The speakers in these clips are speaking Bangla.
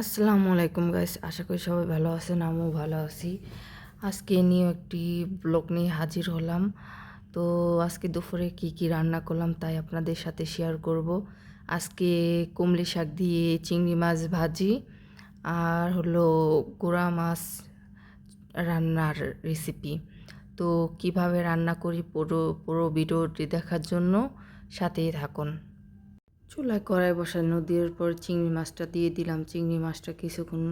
আসসালামু আলাইকুম গাইস, আশা করি সবাই ভালো আছেন, আমিও ভালো আছি। আজকে নিয়ে একটি ব্লগ নিয়ে হাজির হলাম। তো আজকে দুপুরে কি কি রান্না করলাম তাই আপনাদের সাথে শেয়ার করব। আজকে কুমলি শাক দিয়ে চিংড়ি মাছ ভাজি, আর হলো গোড়া মাছ রান্নার রেসিপি তো কীভাবে রান্না করি পুরো পুরো ভিডিওটি দেখার জন্য সাথেই থাকুন। চুলায় কড়াই বসানো দেওয়ার পর চিংড়ি মাছটা দিয়ে দিলাম। চিংড়ি মাছটা কিছুক্ষণ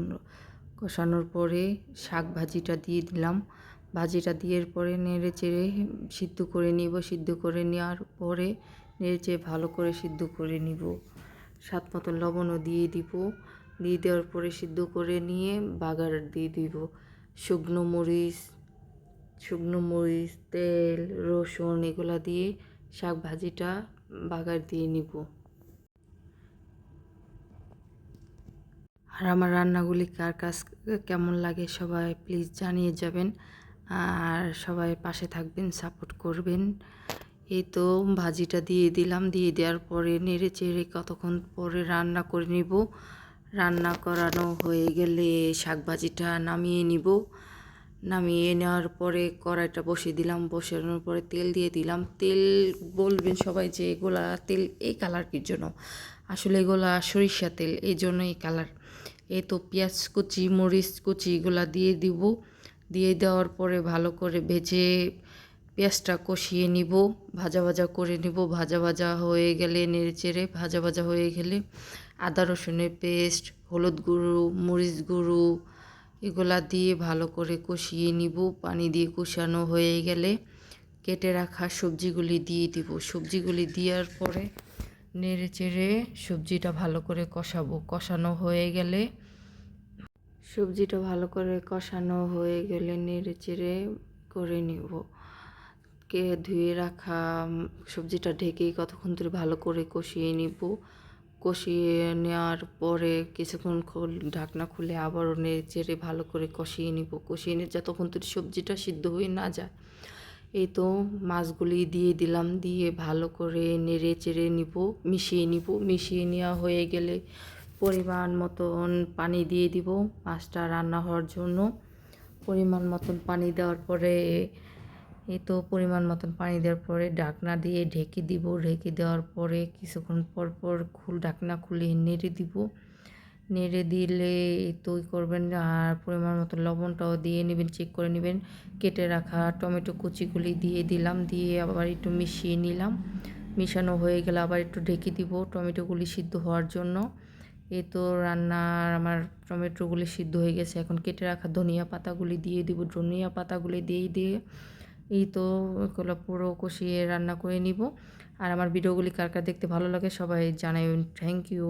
কষানোর পরে শাক ভাজিটা দিয়ে দিলাম। ভাজিটা দেওয়ার পরে নেড়ে চেড়ে সিদ্ধ করে নিব। সিদ্ধ করে নেওয়ার পরে নেড়ে চেড়ে ভালো করে সিদ্ধ করে নিব। স্বাদ মতো লবণও দিয়ে দিব। দিয়ে দেওয়ার পরে সিদ্ধ করে নিয়ে বাগার দিয়ে দিব। শুকনো মরিচ শুকনো মরিচ, তেল, রসুন এগুলা দিয়ে শাক ভাজিটা বাগার দিয়ে নিব। আর আমার রান্নাগুলি কার কাজ কেমন লাগে সবাই প্লিজ জানিয়ে যাবেন। আর সবাই পাশে থাকবেন সাপোর্ট করবেন। এই তো ভাজিটা দিয়ে দিলাম, দিয়ে দেওয়ার পরে নেড়ে চেড়ে কতক্ষণ পরে রান্না করে নিব। রান্না করানো হয়ে গেলে শাক ভাজিটা নামিয়ে নিব। নামিয়ে নেওয়ার পরে কড়াইটা বসিয়ে দিলাম, বসানোর পরে তেল দিয়ে দিলাম। তেল বলবেন সবাই যে এগুলা তেল এই কালার কির জন্য? আসলে এগুলা সরিষা তেল, এই জন্য এই কালার এই তো পেঁয়াজ কুচি, মরিচ কুচি এগুলা দিয়ে দিব। দিয়ে দেওয়ার পরে ভালো করে ভেজে পেঁয়াজটা কষিয়ে নিব, ভাজা ভাজা করে নিব। ভাজা ভাজা হয়ে গেলে নেড়ে চেড়ে ভাজা ভাজা হয়ে গেলে আদা রসুনের পেস্ট, হলুদ গুঁড়ো, মরিচ গুঁড়ো এগুলা দিয়ে ভালো করে কষিয়ে নিব। পানি দিয়ে কষানো হয়ে গেলে কেটে রাখা সবজিগুলি দিয়ে দিব। সবজিগুলি দেওয়ার পরে নেড়ে চেড়ে সবজিটা ভালো করে কষাবো। কষানো হয়ে গেলে সবজিটা ভালো করে কষানো হয়ে গেলে নেড়ে চেড়ে করে নিব। কে ধুয়ে রাখা সবজিটা ঢেকে কতক্ষণ ধরে ভালো করে কষিয়ে নিব। কষিয়ে নেওয়ার পরে কিছুক্ষণ ঢাকনা খুলে আবারও নেড়ে ভালো করে কষিয়ে নিব। কষিয়ে নিয়ে যতক্ষণ ধরে সবজিটা সিদ্ধ হয়ে না যায়। এই তো মাছগুলি দিয়ে দিলাম, দিয়ে ভালো করে নেড়ে চেড়ে নিব, মিশিয়ে নিব। মিশিয়ে নেওয়া হয়ে গেলে পরিমাণ মতন পানি দিয়ে দিব মাছটা রান্না হওয়ার জন্য। পরিমাণ মতন পানি দেওয়ার পরে এই তো পরিমাণ মতন পানি দেওয়ার পরে ঢাকনা দিয়ে ঢেকে দিব। ঢেকে দেওয়ার পরে কিছুক্ষণ পর পর খুল ঢাকনা খুলে নেড়ে দিব। নেড়ে দিলে তো করবেন আর পরিমাণ মতো লবণটাও দিয়ে নেবেন চেক করে নেবেন। কেটে রাখা টমেটো কুচিগুলি দিয়ে দিলাম, দিয়ে আবার একটু মিশিয়ে নিলাম। মিশানো হয়ে গেলে আবার একটু ঢেকে দিব টমেটোগুলি সিদ্ধ হওয়ার জন্য। এই তো রান্নার আমার টমেটোগুলি সিদ্ধ হয়ে গেছে। এখন কেটে রাখা ধনিয়া পাতাগুলি দিয়ে দিব। ধনিয়া পাতাগুলি দিয়ে দিয়ে এই তো এগুলো পুরো কষিয়ে রান্না করে নিব। আর আমার ভিডিওগুলি কার কার দেখতে ভালো লাগে সবাই জানাই থ্যাংক ইউ